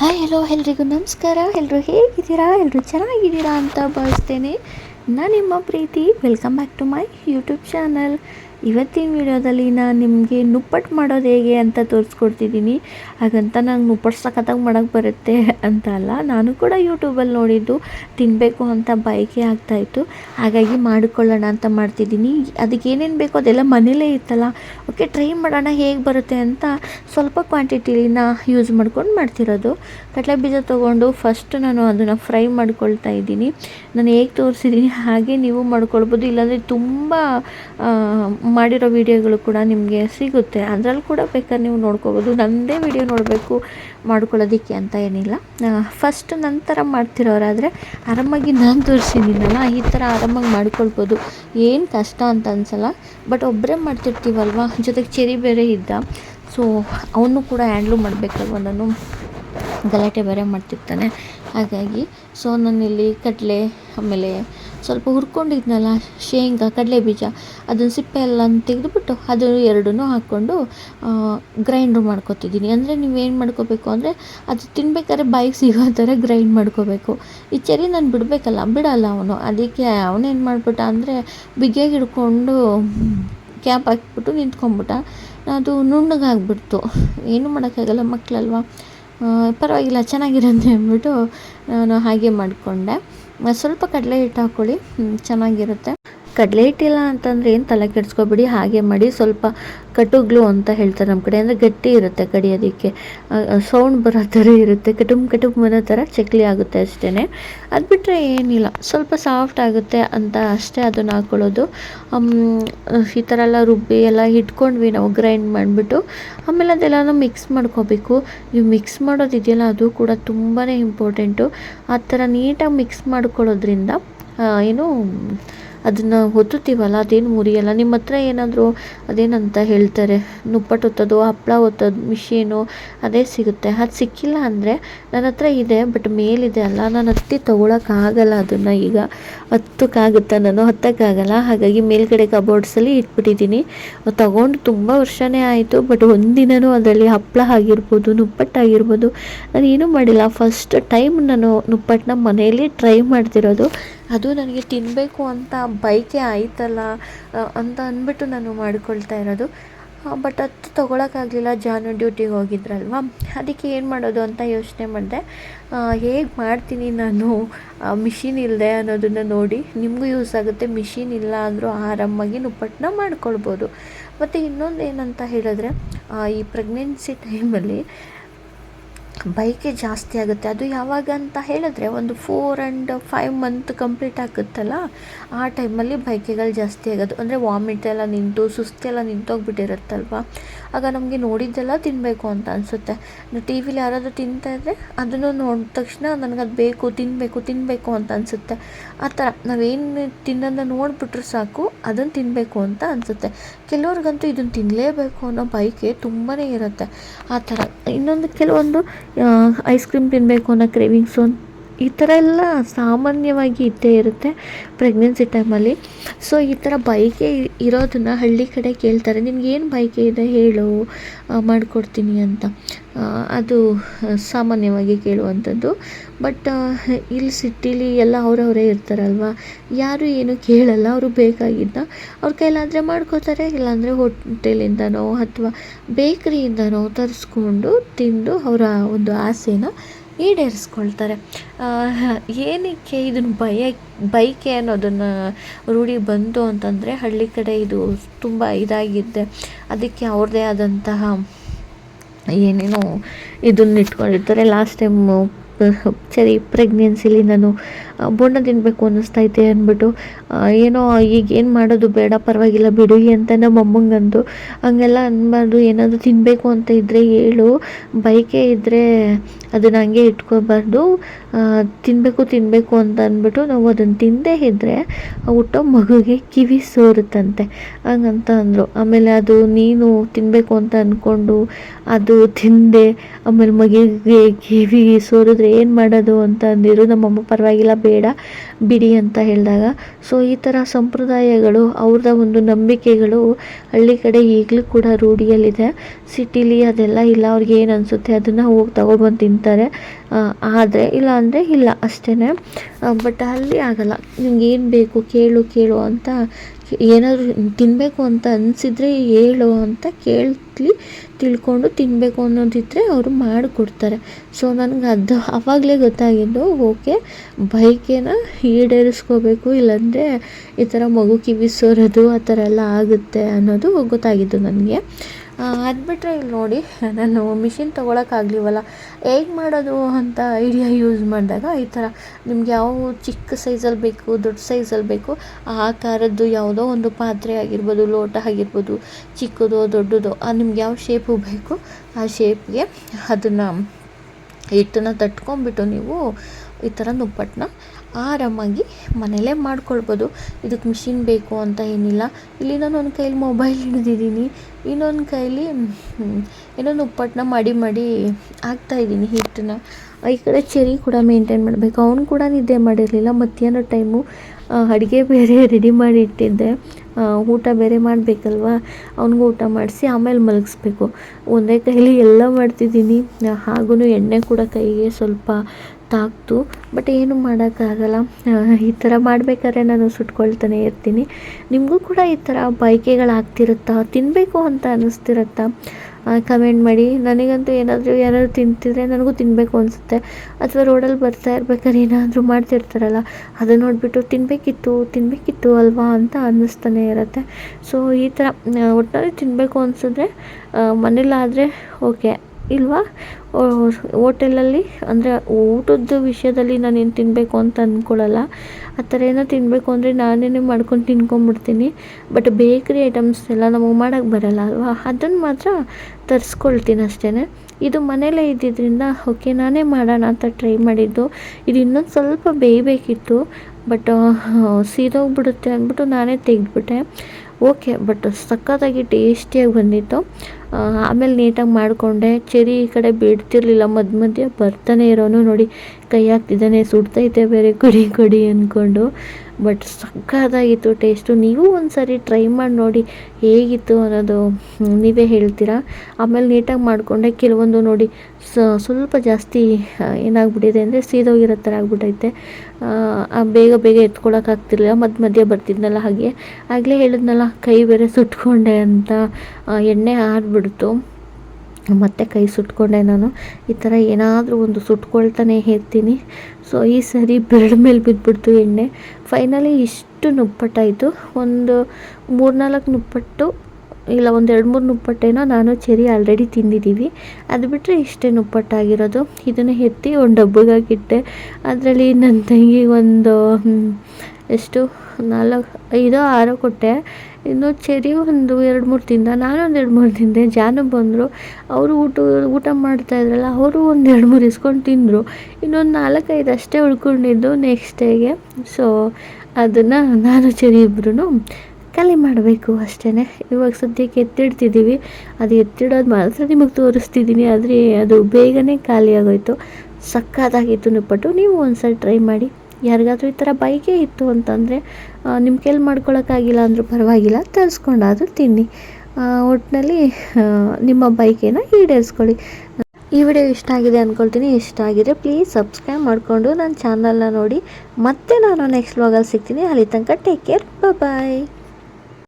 Hi hello ಎಲ್ರಿಗೂ ನಮಸ್ಕಾರ. ಎಲ್ಲರೂ ಹೇಗಿದ್ದೀರಾ? ಎಲ್ಲರೂ ಚೆನ್ನಾಗಿದ್ದೀರಾ ಅಂತ ಭಾವಿಸ್ತೇನೆ. ನಾನು ನಿಮ್ಮ ಪ್ರೀತಿ. Welcome back to my YouTube channel ಇವತ್ತಿನ ವಿಡಿಯೋದಲ್ಲಿ ನಾನು ನಿಮಗೆ ನುಪ್ಪಟ್ಟು ಮಾಡೋದು ಹೇಗೆ ಅಂತ ತೋರಿಸ್ಕೊಡ್ತಿದ್ದೀನಿ. ಹಾಗಂತ ನಂಗೆ ನುಪ್ಪಟ್ಟು ಸಖತ್ತಾಗಿ ಮಾಡೋಕ್ಕೆ ಬರುತ್ತೆ ಅಂತ ಅಲ್ಲ, ನಾನು ಕೂಡ ಯೂಟ್ಯೂಬಲ್ಲಿ ನೋಡಿದ್ದು ತಿನ್ನಬೇಕು ಅಂತ ಬಯಕೆ ಆಗ್ತಾಯಿತ್ತು ಹಾಗಾಗಿ ಮಾಡಿಕೊಳ್ಳೋಣ ಅಂತ ಮಾಡ್ತಿದ್ದೀನಿ. ಅದಕ್ಕೆ ಏನೇನು ಬೇಕೋ ಅದೆಲ್ಲ ಮನೇಲೇ ಇತ್ತಲ್ಲ, ಓಕೆ ಟ್ರೈ ಮಾಡೋಣ ಹೇಗೆ ಬರುತ್ತೆ ಅಂತ ಸ್ವಲ್ಪ ಕ್ವಾಂಟಿಟಿನ ಯೂಸ್ ಮಾಡ್ಕೊಂಡು ಮಾಡ್ತಿರೋದು. ಕಡಲೆ ಬೀಜ ತೊಗೊಂಡು ಫಸ್ಟ್ ನಾನು ಅದನ್ನು ಫ್ರೈ ಮಾಡ್ಕೊಳ್ತಾ ಇದ್ದೀನಿ. ನಾನು ಹೇಗೆ ತೋರಿಸಿದ್ದೀನಿ ಹಾಗೆ ನೀವು ಮಾಡ್ಕೊಳ್ಬೋದು, ಇಲ್ಲಾಂದರೆ ತುಂಬ ಮಾಡಿರೋ ವಿಡಿಯೋಗಳು ಕೂಡ ನಿಮಗೆ ಸಿಗುತ್ತೆ. ಅದರಲ್ಲಿ ಕೂಡ ಬೇಕಾದ್ರೆ ನೀವು ನೋಡ್ಕೋಬೋದು. ನನ್ನದೇ ವಿಡಿಯೋ ನೋಡಬೇಕು, ಮಾಡ್ಕೊಳ್ಳೋದಕ್ಕೆ ಅಂತ ಏನಿಲ್ಲ. ಫಸ್ಟ್ ನಂತರ ಮಾಡ್ತಿರೋರಾದರೆ ಆರಾಮಾಗಿ ನಾನು ತೋರಿಸಿದ್ದೀನಲ್ಲ ಈ ಥರ ಆರಾಮಾಗಿ ಮಾಡ್ಕೊಳ್ಬೋದು. ಏನು ಕಷ್ಟ ಅಂತ ಅನ್ಸಲ್ಲ. ಬಟ್ ಒಬ್ಬರೇ ಮಾಡ್ತಿರ್ತೀವಲ್ವ? ಜೊತೆಗೆ ಚೆರಿ ಬೇರೆ ಇದ್ದ. ಸೊ ಅವನು ಕೂಡ ಹ್ಯಾಂಡ್ಲು ಮಾಡಬೇಕಲ್ವ? ನಾನು ಗಲಾಟೆ ಬೇರೆ ಮಾಡ್ತಿರ್ತಾನೆ. ಹಾಗಾಗಿ ಸೊ ನಾನಿಲ್ಲಿ ಕಡಲೆ, ಆಮೇಲೆ ಸ್ವಲ್ಪ ಹುರ್ಕೊಂಡಿದ್ನಲ್ಲ, ಶೇಂಗಾ ಕಡಲೆ ಬೀಜ ಅದನ್ನು ಸಿಪ್ಪೆ ಎಲ್ಲ ತೆಗೆದುಬಿಟ್ಟು ಅದು ಎರಡನ್ನೂ ಹಾಕ್ಕೊಂಡು ಗ್ರೈಂಡ್ರ್ ಮಾಡ್ಕೊತಿದ್ದೀನಿ. ಅಂದರೆ ನೀವೇನು ಮಾಡ್ಕೋಬೇಕು ಅಂದರೆ, ಅದು ತಿನ್ಬೇಕಾದ್ರೆ ಬಾಯಿಗೆ ಸಿಗೋ ಥರ ಗ್ರೈಂಡ್ ಮಾಡ್ಕೋಬೇಕು. ಈ ಚೆರಿ ನಾನು ಬಿಡಬೇಕಲ್ಲ, ಬಿಡಲ್ಲ ಅವನು. ಅದಕ್ಕೆ ಅವನೇನು ಮಾಡಿಬಿಟ್ಟ ಅಂದರೆ, ಬಿಗಿಯಾಗಿ ಹಿಡ್ಕೊಂಡು ಕ್ಯಾಪ್ ಹಾಕಿಬಿಟ್ಟು ನಿಂತ್ಕೊಂಡ್ಬಿಟ್ಟ, ಅದು ನುಣ್ಣಗಾಗ್ಬಿಡ್ತು. ಏನೂ ಮಾಡೋಕ್ಕಾಗಲ್ಲ ಮಕ್ಕಳಲ್ವ ಪರವಾಗಿಲ್ಲ, ಚೆನ್ನಾಗಿರುತ್ತೆ ಅಂದ್ಬಿಟ್ಟು ನಾನು ಹಾಗೆ ಮಾಡಿಕೊಂಡೆ. ಸ್ವಲ್ಪ ಕಡಲೆ ಹಿಟ್ಟು ಹಾಕ್ಕೊಳ್ಳಿ. ಚೆನ್ನಾಗಿರುತ್ತೆ. ಕಡಲೆ ಹಿಟ್ಟಿಲ್ಲ ಅಂತಂದರೆ ಏನು ತಲೆ ಕೆಡಿಸ್ಕೊಬೇಡಿ, ಹಾಗೆ ಮಾಡಿ ಸ್ವಲ್ಪ ಕಟುಗ್ಲು ಅಂತ ಹೇಳ್ತಾರೆ ನಮ್ಮ ಕಡೆ. ಅಂದರೆ ಗಟ್ಟಿ ಇರುತ್ತೆ ಕಡಿಯೋದಕ್ಕೆ. ಸೌಂಡ್ ಬರೋ ಥರ ಇರುತ್ತೆ. ಕಟುಮ್ ಕಟುಮ್ ಬರೋ ಥರ ಚಕ್ಲಿ ಆಗುತ್ತೆ ಅಷ್ಟೇ ಅದು ಬಿಟ್ಟರೆ ಏನಿಲ್ಲ. ಸ್ವಲ್ಪ ಸಾಫ್ಟ್ ಆಗುತ್ತೆ ಅಂತ ಅಷ್ಟೇ ಅದನ್ನು ಹಾಕ್ಕೊಳ್ಳೋದು ಈ ಥರ ಎಲ್ಲ ರುಬ್ಬಿ ಎಲ್ಲ ಇಟ್ಕೊಂಡ್ವಿ ನಾವು, ಗ್ರೈಂಡ್ ಮಾಡಿಬಿಟ್ಟು. ಆಮೇಲೆ ಅದೆಲ್ಲನೂ ಮಿಕ್ಸ್ ಮಾಡ್ಕೋಬೇಕು. ನೀವು ಮಿಕ್ಸ್ ಮಾಡೋದಿದೆಯಲ್ಲ ಅದು ಕೂಡ ತುಂಬಾ ಇಂಪಾರ್ಟೆಂಟು. ಆ ಥರ ನೀಟಾಗಿ ಮಿಕ್ಸ್ ಮಾಡ್ಕೊಳ್ಳೋದ್ರಿಂದ ಏನು ಅದನ್ನು ಒತ್ತುತ್ತೀವಲ್ಲ, ಅದೇನು ಮುರಿಯಲ್ಲ. ನಿಮ್ಮ ಹತ್ರ ಏನಾದರೂ ಅದೇನಂತ ಹೇಳ್ತಾರೆ ನುಪ್ಪಟ್ಟು ಒತ್ತೋದು ಹಪ್ಪಳ ಒತ್ತೋದು, ಮಿಷೀನು, ಅದೇ ಸಿಗುತ್ತೆ. ಅದು ಸಿಕ್ಕಿಲ್ಲ ಅಂದರೆ ನನ್ನ ಹತ್ರ ಇದೆ, ಬಟ್ ಮೇಲಿದೆ ಅಲ್ಲ. ನಾನು ಹತ್ತಿ ತೊಗೊಳಕ್ಕಾಗಲ್ಲ ಅದನ್ನು ಈಗ. ಹತ್ತಕ್ಕಾಗುತ್ತಾ ನಾನು? ಹತ್ತಕ್ಕಾಗಲ್ಲ. ಹಾಗಾಗಿ ಮೇಲ್ಗಡೆ ಕಬೋರ್ಡ್ಸಲ್ಲಿ ಇಟ್ಬಿಟ್ಟಿದ್ದೀನಿ. ತಗೊಂಡು ತುಂಬ ವರ್ಷವೇ ಆಯಿತು, ಬಟ್ ಒಂದಿನೂ ಅದರಲ್ಲಿ ಹಪ್ಪಳ ಆಗಿರ್ಬೋದು ನುಪ್ಪಟ್ಟಾಗಿರ್ಬೋದು ನಾನು ಏನೂ ಮಾಡಿಲ್ಲ. ಫಸ್ಟ್ ಟೈಮ್ ನಾನು ನುಪ್ಪಟ್ಟನ್ನ ಮನೆಯಲ್ಲಿ ಟ್ರೈ ಮಾಡ್ತಿರೋದು. ಅದು ನನಗೆ ತಿನ್ನಬೇಕು ಅಂತ ಬೈಕೆ ಆಯ್ತಲ್ಲ ಅಂತ ಅಂದ್ಬಿಟ್ಟು ನಾನು ಮಾಡ್ಕೊಳ್ತಾ ಇರೋದು. ಬಟ್ ಅದು ತೊಗೊಳಕ್ಕಾಗಲಿಲ್ಲ, ಜಾನು ಡ್ಯೂಟಿಗೆ ಹೋಗಿದ್ರಲ್ವ? ಅದಕ್ಕೆ ಏನು ಮಾಡೋದು ಅಂತ ಯೋಚನೆ ಮಾಡಿದೆ. ಹೇಗೆ ಮಾಡ್ತೀನಿ ನಾನು? ಮಿಷಿನ್ ಇಲ್ಲದೆ ಅನ್ನೋದನ್ನು ನೋಡಿ. ನಿಮಗೂ ಯೂಸ್ ಆಗುತ್ತೆ, ಮಿಷಿನ್ ಇಲ್ಲ ಅಂದರೂ ಆರಾಮಾಗಿ ನುಪ್ಪಟ್ಟನ್ನ ಮಾಡ್ಕೊಳ್ಬೋದು. ಮತ್ತು ಇನ್ನೊಂದು ಏನಂತ ಹೇಳಿದ್ರೆ ಈ ಪ್ರೆಗ್ನೆನ್ಸಿ ಟೈಮಲ್ಲಿ ಬೈಕೆ ಜಾಸ್ತಿ ಆಗುತ್ತೆ. ಅದು ಯಾವಾಗ ಅಂತ ಹೇಳಿದ್ರೆ ಒಂದು four and five month complete ಆಗುತ್ತಲ್ಲ, ಆ ಟೈಮಲ್ಲಿ ಬೈಕೆಗಳು ಜಾಸ್ತಿ ಆಗೋದು. ಅಂದರೆ ವಾಮಿಟ್ ಎಲ್ಲ ನಿಂತು, ಸುಸ್ತೆಲ್ಲ ನಿಂತೋಗ್ಬಿಟ್ಟಿರುತ್ತಲ್ವ? ಆಗ ನಮಗೆ ನೋಡಿದ್ದೆಲ್ಲ ತಿನ್ನಬೇಕು ಅಂತ ಅನಿಸುತ್ತೆ. ಟಿ ವಿಲಿ ಯಾರಾದರೂ ತಿಂತಾ ಇದ್ದರೆ ಅದನ್ನು ನೋಡಿದ ತಕ್ಷಣ ನನಗದು ಬೇಕು ತಿನ್ನಬೇಕು ತಿನ್ನಬೇಕು ಅಂತ ಅನಿಸುತ್ತೆ. ಆ ಥರ ನಾವೇನು ತಿನ್ನೋದನ್ನ ನೋಡಿಬಿಟ್ರೆ ಸಾಕು, ಅದನ್ನು ತಿನ್ನಬೇಕು ಅಂತ ಅನಿಸುತ್ತೆ. ಕೆಲವ್ರಿಗಂತೂ ಇದನ್ನು ತಿನ್ನಲೇಬೇಕು ಅನ್ನೋ ಬೈಕೆ ತುಂಬಾ ಇರುತ್ತೆ. ಆ ಥರ ಇನ್ನೊಂದು ಕೆಲವೊಂದು ಐಸ್ ಕ್ರೀಮ್ ತಿನ್ನಬೇಕು ಅನ್ನೋ ಕ್ರೇವಿಂಗ್ಸು ಈ ಥರ ಎಲ್ಲ ಸಾಮಾನ್ಯವಾಗಿ ಇದ್ದೇ ಇರುತ್ತೆ ಪ್ರೆಗ್ನೆನ್ಸಿ ಟೈಮಲ್ಲಿ ಸೊ ಈ ಥರ ಬೈಕೆ ಇರೋದನ್ನ ಹಳ್ಳಿ ಕಡೆ ಕೇಳ್ತಾರೆ. ನಿನಗೇನು ಬೈಕೆ ಇದೆ ಹೇಳು ಮಾಡಿಕೊಡ್ತೀನಿ ಅಂತ. ಅದು ಸಾಮಾನ್ಯವಾಗಿ ಕೇಳುವಂಥದ್ದು. ಬಟ್ ಇಲ್ಲಿ ಸಿಟಿಲಿ ಎಲ್ಲ ಅವರವರೇ ಇರ್ತಾರಲ್ವ? ಯಾರು ಏನು ಕೇಳಲ್ಲ, ಅವರು ಬೇಕಾಗಿದ್ದ ಅವ್ರ ಕೈಲಾದರೆ ಮಾಡ್ಕೋತಾರೆ, ಇಲ್ಲಾಂದರೆ ಹೋಟೆಲಿಂದನೋ ಅಥವಾ ಬೇಕ್ರಿಯಿಂದನೋ ತರಿಸ್ಕೊಂಡು ತಿಂದು ಅವರ ಒಂದು ಆಸೆನ ಈಡೇರಿಸ್ಕೊಳ್ತಾರೆ. ಏನಕ್ಕೆ ಇದನ್ನು ಬಯ ಬೈಕೆ ಅನ್ನೋದನ್ನು ರೂಢಿ ಬಂತು ಅಂತಂದರೆ ಹಳ್ಳಿ ಕಡೆ ಇದು ತುಂಬ ಇದಾಗಿದೆ. ಅದಕ್ಕೆ ಅವ್ರದ್ದೇ ಆದಂತಹ ಏನೇನೋ ಇದನ್ನ ಇಟ್ಕೊಂಡಿರ್ತಾರೆ ಲಾಸ್ಟ್ ಟೈಮು ಸರಿ ಪ್ರೆಗ್ನೆನ್ಸಿಲಿ ನಾನು ಬೋಂಡ ತಿನ್ನಬೇಕು ಅನ್ನಿಸ್ತೈತೆ ಅಂದ್ಬಿಟ್ಟು ಏನೋ ಈಗ ಏನು ಮಾಡೋದು ಬೇಡ, ಪರವಾಗಿಲ್ಲ ಬಿಡು ಅಂತ ನಮ್ಮ ಅಮ್ಮಂಗಂದು ಹಂಗೆಲ್ಲ ಅನ್ಬಾರ್ದು, ಏನಾದರೂ ತಿನ್ನಬೇಕು ಅಂತ ಇದ್ದರೆ ಹೇಳು. ಬೈಕೆ ಇದ್ದರೆ ಅದನ್ನು ಹಂಗೆ ಇಟ್ಕೋಬಾರ್ದು. ತಿನ್ನಬೇಕು ತಿನ್ನಬೇಕು ಅಂತ ಅಂದ್ಬಿಟ್ಟು ನಾವು ಅದನ್ನು ತಿಂದೇ ಇದ್ದರೆ ಹುಟ್ಟೋ ಮಗುಗೆ ಕಿವಿ ಸೋರುತ್ತಂತೆ. ಹಂಗಂತ ಅಂದರು. ಆಮೇಲೆ ಅದು ನೀನು ತಿನ್ನಬೇಕು ಅಂತ ಅಂದ್ಕೊಂಡು ಅದು ತಿಂದೆ, ಆಮೇಲೆ ಮಗಿಗೆ ಕಿವಿ ಸೋರಿದ್ರೆ ಏನು ಮಾಡೋದು ಅಂತ ಅಂದಿರು ನಮ್ಮಮ್ಮ ಪರವಾಗಿಲ್ಲ ಬೇಡ ಬಿಡಿ ಅಂತ ಹೇಳಿದಾಗ. ಸೊ ಈ ಥರ ಸಂಪ್ರದಾಯಗಳು, ಅವ್ರದ ಒಂದು ನಂಬಿಕೆಗಳು ಹಳ್ಳಿ ಕಡೆ ಈಗಲೂ ಕೂಡ ರೂಢಿಯಲ್ಲಿದೆ. ಸಿಟಿಲಿ ಅದೆಲ್ಲ ಇಲ್ಲ, ಅವ್ರಿಗೆ ಏನು ಅನಿಸುತ್ತೆ ಅದನ್ನು ಹೋಗಿ ತಗೊಬಂದು ತಿಂತಾರೆ. ಆದರೆ ಇಲ್ಲ ಅಂದರೆ ಇಲ್ಲ ಅಷ್ಟೇ ಬಟ್ ಅಲ್ಲಿ ಆಗಲ್ಲ. ನಿಮ್ಗೆ ಏನು ಬೇಕು ಕೇಳು ಕೇಳು ಅಂತ ಏನಾದರೂ ತಿನ್ನಬೇಕು ಅಂತ ಅನಿಸಿದರೆ ಹೇಳು ಅಂತ ಕೇಳಿ ತಿಳ್ಕೊಂಡು ತಿನ್ನಬೇಕು ಅನ್ನೋದಿದ್ದರೆ ಅವರು ಮಾಡಿಕೊಡ್ತಾರೆ. ಸೊ ನನಗೆ ಅದು ಆವಾಗಲೇ ಗೊತ್ತಾಗಿದ್ದು, ಓಕೆ, ಬೈಕೇನ ಈಡೇರಿಸ್ಕೋಬೇಕು, ಇಲ್ಲಾಂದರೆ ಈ ಥರ ಮಗು ಕಿವಿ ಸೋರೋದು ಆ ಥರ ಎಲ್ಲ ಆಗುತ್ತೆ ಅನ್ನೋದು ಗೊತ್ತಾಗಿದ್ದು ನನಗೆ. ಅದು ಬಿಟ್ಟರೆ ಇಲ್ಲಿ ನೋಡಿ, ನಾನು ಮಿಷಿನ್ ತೊಗೊಳಕ್ಕಾಗ್ಲಿವಲ್ಲ ಹೇಗೆ ಮಾಡೋದು ಅಂತ ಐಡಿಯಾ ಯೂಸ್ ಮಾಡಿದಾಗ ಈ ಥರ ನಿಮ್ಗೆ ಯಾವ ಚಿಕ್ಕ ಸೈಜಲ್ಲಿ ಬೇಕು, ದೊಡ್ಡ ಸೈಜಲ್ಲಿ ಬೇಕು, ಆ ಆಕಾರದ್ದು ಯಾವುದೋ ಒಂದು ಪಾತ್ರೆ ಆಗಿರ್ಬೋದು, ಲೋಟ ಆಗಿರ್ಬೋದು, ಚಿಕ್ಕದೋ ದೊಡ್ಡದೋ ನಿಮ್ಗೆ ಯಾವ ಶೇಪು ಬೇಕು, ಆ ಶೇಪ್ಗೆ ಅದನ್ನು ಹಿಟ್ಟನ್ನು ತಟ್ಕೊಂಡ್ಬಿಟ್ಟು ನೀವು ಈ ಥರ ನುಪ್ಪಟ್ಟನ್ನ ಆರಾಮಾಗಿ ಮನೇಲೇ ಮಾಡ್ಕೊಳ್ಬೋದು. ಇದಕ್ಕೆ ಮಿಷಿನ್ ಬೇಕು ಅಂತ ಏನಿಲ್ಲ. ಇಲ್ಲಿ ಒಂದು ಕೈಲಿ ಮೊಬೈಲ್ ಹಿಡಿದಿದ್ದೀನಿ. ಇನ್ನೊಂದು ಕೈಲಿ ಏನೋ ಉಪ್ಪಟ್ಟನ್ನ ಮಾಡಿ ಮಾಡಿ ಹಾಕ್ತಾಯಿದ್ದೀನಿ ಹಿಟ್ಟನ್ನ. ಈ ಕಡೆ ಚೆರಿ ಕೂಡ ಮೇಂಟೈನ್ ಮಾಡಬೇಕು. ಅವನು ಕೂಡ ನಿದ್ದೆ ಮಾಡಿರಲಿಲ್ಲ. ಮಧ್ಯಾಹ್ನ ಟೈಮು ಅಡುಗೆ ಬೇರೆ ರೆಡಿ ಮಾಡಿ ಇಟ್ಟಿದ್ದೆ. ಊಟ ಬೇರೆ ಮಾಡಬೇಕಲ್ವ? ಅವ್ನಿಗೂ ಊಟ ಮಾಡಿಸಿ ಆಮೇಲೆ ಮಲಗಿಸ್ಬೇಕು. ಒಂದೇ ಕೈಲಿ ಎಲ್ಲ ಮಾಡ್ತಿದ್ದೀನಿ. ಹಾಗೂ ಎಣ್ಣೆ ಕೂಡ ಕೈಗೆ ಸ್ವಲ್ಪ ತಾಕ್ತು ಬಟ್ ಏನು ಮಾಡೋಕ್ಕಾಗಲ್ಲ. ಈ ಥರ ಮಾಡಬೇಕಾದ್ರೆ ನಾನು ಸುಟ್ಕೊಳ್ತಾನೆ ಇರ್ತೀನಿ. ನಿಮಗೂ ಕೂಡ ಈ ಥರ ಬಯಕೆಗಳಾಗ್ತಿರುತ್ತಾ ತಿನ್ನಬೇಕು ಅಂತ ಅನ್ನಿಸ್ತಿರುತ್ತಾ ಕಮೆಂಟ್ ಮಾಡಿ. ನನಗಂತೂ ಏನಾದರೂ ಯಾರಾದರೂ ತಿಂತಿದ್ರೆ ನನಗೂ ತಿನ್ನಬೇಕು ಅನಿಸುತ್ತೆ. ಅಥವಾ ರೋಡಲ್ಲಿ ಬರ್ತಾ ಇರ್ಬೇಕಾದ್ರೆ ಏನಾದರೂ ಮಾಡ್ತಿರ್ತಾರಲ್ಲ ಅದು ನೋಡಿಬಿಟ್ಟು ತಿನ್ನಬೇಕಿತ್ತು ತಿನ್ನಬೇಕಿತ್ತು ಅಲ್ವಾ ಅಂತ ಅನ್ನಿಸ್ತಾನೆ ಇರುತ್ತೆ. ಸೊ ಈ ಥರ ಒಟ್ಟಾರೆ ತಿನ್ನಬೇಕು ಅನಿಸಿದ್ರೆ ಮನೇಲಾದರೆ ಓಕೆ ಇಲ್ವಾ? ಹೋಟೆಲಲ್ಲಿ? ಅಂದರೆ ಊಟದ ವಿಷಯದಲ್ಲಿ ನಾನೇನು ತಿನ್ನಬೇಕು ಅಂತ ಅಂದ್ಕೊಳ್ಳಲ್ಲ ಆ ಥರ ಏನೋ ತಿನ್ನಬೇಕು ಅಂದರೆ ನಾನೇನೇ ಮಾಡ್ಕೊಂಡು ತಿನ್ಕೊಂಬಿಡ್ತೀನಿ. ಬಟ್ ಬೇಕ್ರಿ ಐಟಮ್ಸ್ ಎಲ್ಲ ನಮಗೆ ಮಾಡೋಕ್ಕೆ ಬರಲ್ಲ ಅಲ್ವಾ? ಅದನ್ನು ಮಾತ್ರ ತರಿಸ್ಕೊಳ್ತೀನಿ ಅಷ್ಟೇ ಇದು ಮನೇಲೇ ಇದ್ದಿದ್ದರಿಂದ ಓಕೆ, ನಾನೇ ಮಾಡೋಣ ಅಂತ ಟ್ರೈ ಮಾಡಿದ್ದು. ಇದು ಇನ್ನೊಂದು ಸ್ವಲ್ಪ ಬೇಯಬೇಕಿತ್ತು. ಬಟ್ ಸೀದೋಗ್ಬಿಡುತ್ತೆ ಅಂದ್ಬಿಟ್ಟು ನಾನೇ ತೆಗೆದ್ಬಿಟ್ಟೆ. ಓಕೆ, ಬಟ್ ಸಖತ್ತಾಗಿ ಟೇಸ್ಟಿಯಾಗಿ ಬಂದಿತ್ತು. ಆಮೇಲೆ ನೀಟಾಗಿ ಮಾಡಿಕೊಂಡೆ. ಚೆರಿ ಈ ಕಡೆ ಬಿಡ್ತಿರ್ಲಿಲ್ಲ, ಮಧ್ಯ ಮಧ್ಯೆ ಬರ್ತಾನೆ ಇರೋನು ನೋಡಿ. ಕೈ ಹಾಕ್ತಿದ್ದಾನೆ, ಸುಡ್ತೈತೆ ಬೇರೆ ಕೊಡಿ ಕೊಡಿ ಅಂದ್ಕೊಂಡು. ಬಟ್ ಸಖತ್ತಾಗಿತ್ತು ಟೇಸ್ಟು. ನೀವು ಒಂದು ಸಾರಿ ಟ್ರೈ ಮಾಡಿ ನೋಡಿ ಹೇಗಿತ್ತು ಅನ್ನೋದು ನೀವೇ ಹೇಳ್ತೀರಾ? ಆಮೇಲೆ ನೀಟಾಗಿ ಮಾಡಿಕೊಂಡೆ. ಕೆಲವೊಂದು ನೋಡಿ ಸ್ವಲ್ಪ ಜಾಸ್ತಿ ಏನಾಗ್ಬಿಟ್ಟಿದೆ ಅಂದರೆ ಸೀದೋಗಿರೋ ಥರ ಆಗ್ಬಿಟ್ಟೈತೆ ಬೇಗ ಬೇಗ ಎತ್ಕೊಳಕ್ಕಾಗ್ತಿರ್ಲಿಲ್ಲ ಮಧ್ಯ ಮಧ್ಯೆ ಬರ್ತಿದ್ನಲ್ಲ ಹಾಗೆ. ಆಗಲೇ ಹೇಳಿದ್ನಲ್ಲ, ಕೈ ಬೇರೆ ಸುಟ್ಕೊಂಡೆ ಅಂತ ಎಣ್ಣೆ ಆರಿಬಿಡ್ತು. ಮತ್ತೆ ಕೈ ಸುಟ್ಕೊಂಡೆ ನಾನು. ಈ ಥರ ಏನಾದರೂ ಒಂದು ಸುಟ್ಕೊಳ್ತಾನೆ ಹೇಳ್ತೀನಿ ಸೊ ಈ ಸರಿ ಬೆರಳು ಮೇಲೆ ಬಿದ್ದುಬಿಡ್ತು ಎಣ್ಣೆ. ಫೈನಲಿ ಇಷ್ಟು ನುಪ್ಪಟ್ಟಾಯಿತು. ಒಂದು ಮೂರ್ನಾಲ್ಕು ನುಪ್ಪಟ್ಟು, ಇಲ್ಲ ಒಂದು ಎರಡು ಮೂರು ನುಪ್ಪಟ್ಟೇನೋ ನಾನು ಚೆರಿ ಆಲ್ರೆಡಿ ತಿಂದಿದ್ದೀವಿ. ಅದು ಬಿಟ್ಟರೆ ಇಷ್ಟೇ ನುಪ್ಪಟ್ಟಾಗಿರೋದು. ಇದನ್ನು ಎತ್ತಿ ಒಂದು ಡಬ್ಬಗಾಗಿಟ್ಟೆ ಅದರಲ್ಲಿ ನನ್ನ ತಂಗಿ ಒಂದು ಎಷ್ಟು? ನಾಲ್ಕು, ಐದೋ, ಆರೋ ಕೊಟ್ಟೆ. ಇನ್ನು ಚೆರಿ ಒಂದು ಎರಡು ಮೂರು ತಿಂದ, ನಾನು ಒಂದು ಎರಡು ಮೂರು ತಿಂದೆ. ಜಾನು ಬಂದರು. ಅವರು ಊಟ ಊಟ ಮಾಡ್ತಾಯಿದ್ರಲ್ಲ ಅವರು ಒಂದು ಎರಡು ಮೂರು ಇಸ್ಕೊಂಡು ತಿಂದರು. ಇನ್ನೊಂದು ನಾಲ್ಕೈದು ಅಷ್ಟೇ ಉಳ್ಕೊಂಡಿದ್ದು ನೆಕ್ಸ್ಟ್ ಡೇಗೆ ಸೊ ಅದನ್ನು ನಾನು ಚೆರಿ ಇಬ್ಬರೂ ಖಾಲಿ ಮಾಡಬೇಕು ಅಷ್ಟೇ ಇವಾಗ ಸದ್ಯಕ್ಕೆ ಎತ್ತಿಡ್ತಿದ್ದೀವಿ. ಅದು ಎತ್ತಿಡೋದು ಮಾತ್ರ ನಿಮಗೆ ತೋರಿಸ್ತಿದ್ದೀನಿ, ಆದರೆ ಅದು ಬೇಗನೆ ಖಾಲಿ ಆಗೋಯ್ತು. ಸಕ್ಕತ್ತಾಗಿತ್ತು ನಿಪ್ಪಟ್ಟು. ನೀವು ಒಂದು ಸಲ ಟ್ರೈ ಮಾಡಿ. ಯಾರಿಗಾದ್ರೂ ಈ ಥರ ಬೈಕೆ ಇತ್ತು ಅಂತಂದರೆ ನಿಮ್ಮ ಕೈಲಿ ಮಾಡ್ಕೊಳಕ್ಕಾಗಿಲ್ಲ ಅಂದರೂ ಪರವಾಗಿಲ್ಲ, ತರಿಸ್ಕೊಂಡಾದರೂ ತಿನ್ನಿ. ಒಟ್ಟಿನಲ್ಲಿ ನಿಮ್ಮ ಬೈಕೇನ ಈಡೇರಿಸ್ಕೊಳ್ಳಿ. ಈ ವಿಡಿಯೋ ಇಷ್ಟ ಆಗಿದೆ ಅಂದ್ಕೊಳ್ತೀನಿ ಇಷ್ಟ ಆಗಿದೆ ಪ್ಲೀಸ್ ಸಬ್ಸ್ಕ್ರೈಬ್ ಮಾಡಿಕೊಂಡು ನನ್ನ ಚಾನಲ್ನ ನೋಡಿ. ಮತ್ತೆ ನಾನು ನೆಕ್ಸ್ಟ್ ವ್ಲಾಗಲ್ಲಿ ಸಿಗ್ತೀನಿ. ಅಲ್ಲಿ ತನಕ ಟೇಕ್ ಕೇರ್ ಬಾಯ್